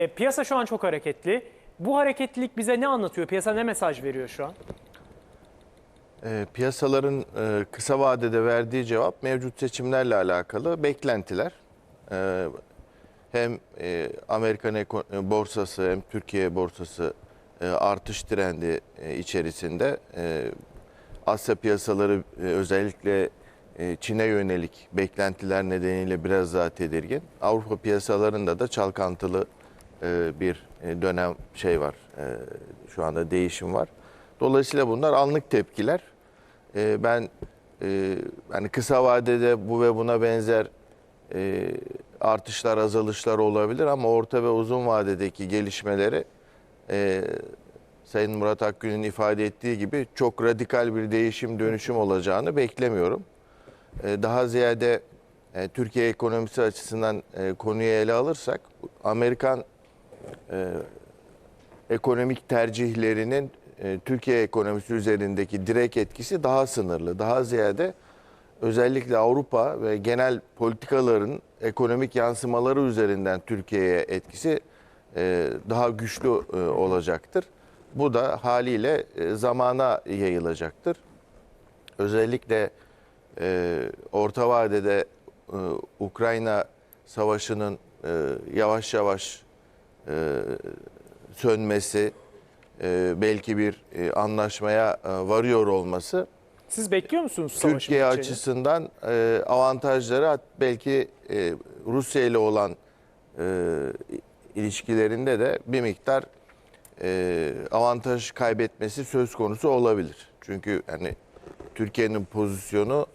E, piyasa şu an çok hareketli. Bu hareketlilik bize ne anlatıyor? Piyasa ne mesaj veriyor şu an? E, piyasaların e, kısa vadede verdiği cevap mevcut seçimlerle alakalı beklentiler. E, hem e, Amerikan e, borsası hem Türkiye borsası e, artış trendi e, içerisinde. E, Asya piyasaları e, özellikle e, Çin'e yönelik beklentiler nedeniyle biraz daha tedirgin. Avrupa piyasalarında da çalkantılı bir e, dönem şey var. E, şu anda değişim var. Dolayısıyla bunlar anlık tepkiler. E, ben e, yani kısa vadede bu ve buna benzer e, artışlar, azalışlar olabilir ama orta ve uzun vadedeki gelişmeleri e, Sayın Murat Akgün'ün ifade ettiği gibi çok radikal bir değişim, dönüşüm olacağını beklemiyorum. E, daha ziyade e, Türkiye ekonomisi açısından e, konuyu ele alırsak Amerikan e, ekonomik tercihlerinin e, Türkiye ekonomisi üzerindeki direkt etkisi daha sınırlı. Daha ziyade özellikle Avrupa ve genel politikaların ekonomik yansımaları üzerinden Türkiye'ye etkisi e, daha güçlü e, olacaktır. Bu da haliyle e, zamana yayılacaktır. Özellikle e, orta vadede e, Ukrayna savaşının e, yavaş yavaş e, sönmesi, e, belki bir e, anlaşmaya e, varıyor olması Siz bekliyor musunuz savaşın Türkiye biteceğini? açısından e, avantajları hat- belki e, Rusya ile olan e, ilişkilerinde de bir miktar e, avantaj kaybetmesi söz konusu olabilir. Çünkü yani Türkiye'nin pozisyonu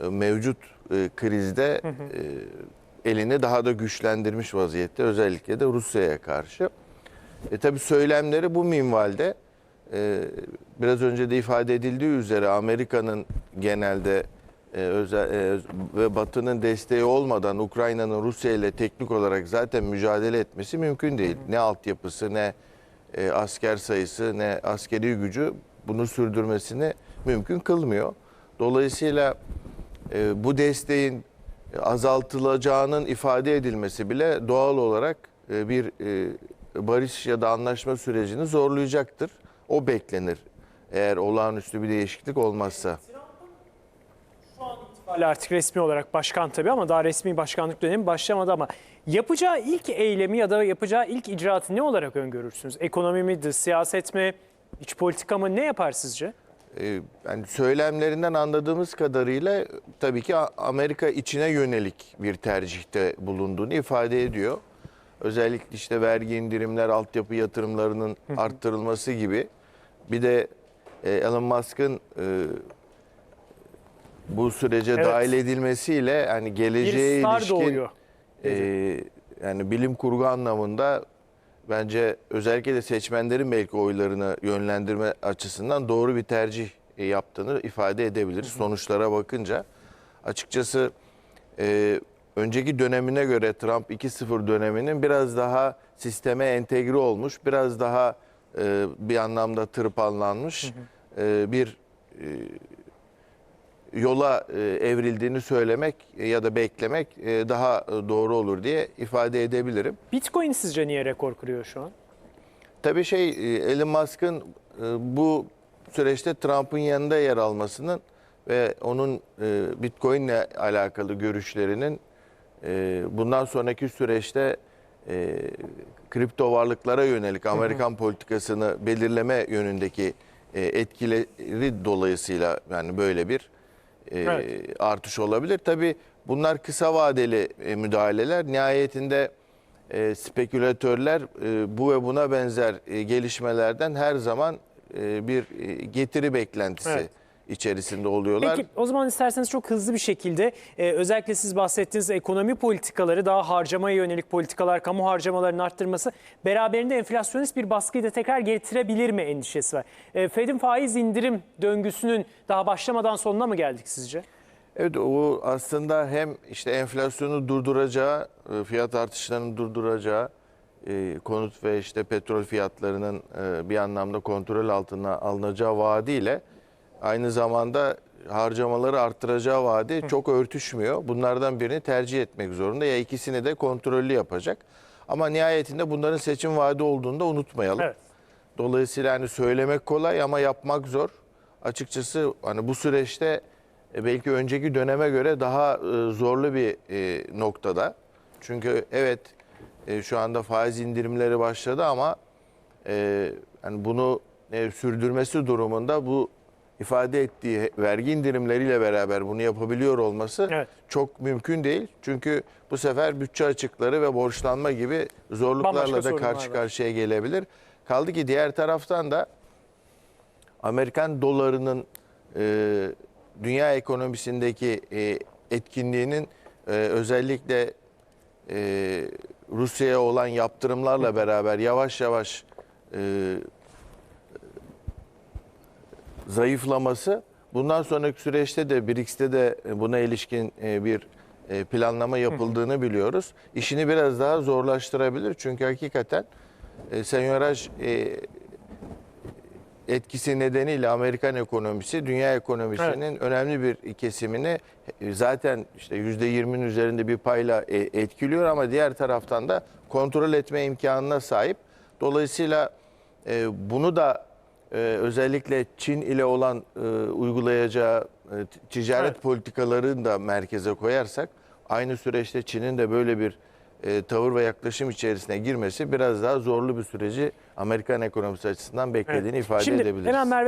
e, mevcut e, krizde e, elini daha da güçlendirmiş vaziyette özellikle de Rusya'ya karşı. E tabi söylemleri bu minvalde e, biraz önce de ifade edildiği üzere Amerika'nın genelde e, özel, e, ve Batı'nın desteği olmadan Ukrayna'nın Rusya ile teknik olarak zaten mücadele etmesi mümkün değil. Ne altyapısı ne e, asker sayısı ne askeri gücü bunu sürdürmesini mümkün kılmıyor. Dolayısıyla e, bu desteğin azaltılacağının ifade edilmesi bile doğal olarak e, bir e, barış ya da anlaşma sürecini zorlayacaktır. O beklenir eğer olağanüstü bir değişiklik olmazsa. Hala artık resmi olarak başkan tabii ama daha resmi başkanlık dönemi başlamadı ama yapacağı ilk eylemi ya da yapacağı ilk icraatı ne olarak öngörürsünüz? Ekonomi mi, siyaset mi, iç politika mı ne yapar sizce? Ee, yani söylemlerinden anladığımız kadarıyla tabii ki Amerika içine yönelik bir tercihte bulunduğunu ifade ediyor. Özellikle işte vergi indirimler, altyapı yatırımlarının arttırılması gibi. Bir de e, Elon Musk'ın e, bu sürece Evet. dahil edilmesiyle hani geleceğe ilişkin doğuyor. e, yani bilim kurgu anlamında bence özellikle de seçmenlerin belki oylarını yönlendirme açısından doğru bir tercih e, yaptığını ifade edebiliriz. Sonuçlara bakınca. Açıkçası e, önceki dönemine göre Trump 2-0 döneminin biraz daha sisteme entegre olmuş, biraz daha e, bir anlamda tırpanlanmış e, bir e, yola e, evrildiğini söylemek ya da beklemek e, daha doğru olur diye ifade edebilirim. Bitcoin sizce niye rekor kırıyor şu an? Tabii şey e, Elon Musk'ın e, bu süreçte Trump'ın yanında yer almasının ve onun e, Bitcoin'le alakalı görüşlerinin e, bundan sonraki süreçte e, kripto varlıklara yönelik Amerikan politikasını belirleme yönündeki e, etkileri dolayısıyla yani böyle bir e, Evet. artış olabilir. Tabii bunlar kısa vadeli e, müdahaleler. Nihayetinde e, spekülatörler e, bu ve buna benzer e, gelişmelerden her zaman e, bir e, getiri beklentisi Evet. İçerisinde oluyorlar. Peki o zaman isterseniz çok hızlı bir şekilde e, özellikle siz bahsettiğiniz ekonomi politikaları daha harcamaya yönelik politikalar, kamu harcamalarının arttırması beraberinde enflasyonist bir baskıyı da tekrar getirebilir mi endişesi var. E, Fed'in faiz indirim döngüsünün daha başlamadan sonuna mı geldik sizce? Evet o aslında hem işte enflasyonu durduracağı, e, fiyat artışlarını durduracağı, e, konut ve işte petrol fiyatlarının e, bir anlamda kontrol altına alınacağı vaadiyle aynı zamanda harcamaları arttıracağı vaadi çok örtüşmüyor. Bunlardan birini tercih etmek zorunda ya ikisini de kontrollü yapacak. Ama nihayetinde bunların seçim vaadi olduğunu da unutmayalım. Evet. Dolayısıyla hani söylemek kolay ama yapmak zor. Açıkçası hani bu süreçte e, belki önceki döneme göre daha e, zorlu bir e, noktada. Çünkü evet şu anda faiz indirimleri başladı ama hani bunu sürdürmesi durumunda bu ifade ettiği vergi indirimleriyle beraber bunu yapabiliyor olması Evet. çok mümkün değil. Çünkü bu sefer bütçe açıkları ve borçlanma gibi zorluklarla Bambaşka da karşı var. karşıya gelebilir. Kaldı ki diğer taraftan da Amerikan dolarının e, dünya ekonomisindeki e, etkinliğinin e, özellikle e, Rusya'ya olan yaptırımlarla beraber yavaş yavaş e, zayıflaması bundan sonraki süreçte de BRICS'te de buna ilişkin e, bir e, planlama yapıldığını biliyoruz. İşini biraz daha zorlaştırabilir çünkü hakikaten e, senyöraj e, etkisi nedeniyle Amerikan ekonomisi dünya ekonomisinin önemli bir kesimini e, zaten işte %20'nin üzerinde bir payla e, etkiliyor ama diğer taraftan da kontrol etme imkanına sahip. Dolayısıyla e, bunu da e, özellikle Çin ile olan e, uygulayacağı e, ticaret Evet. politikalarını da merkeze koyarsak aynı süreçte Çin'in de böyle bir e, tavır ve yaklaşım içerisine girmesi biraz daha zorlu bir süreci Amerikan ekonomisi açısından beklediğini ifade Şimdi edebiliriz. hemen Merve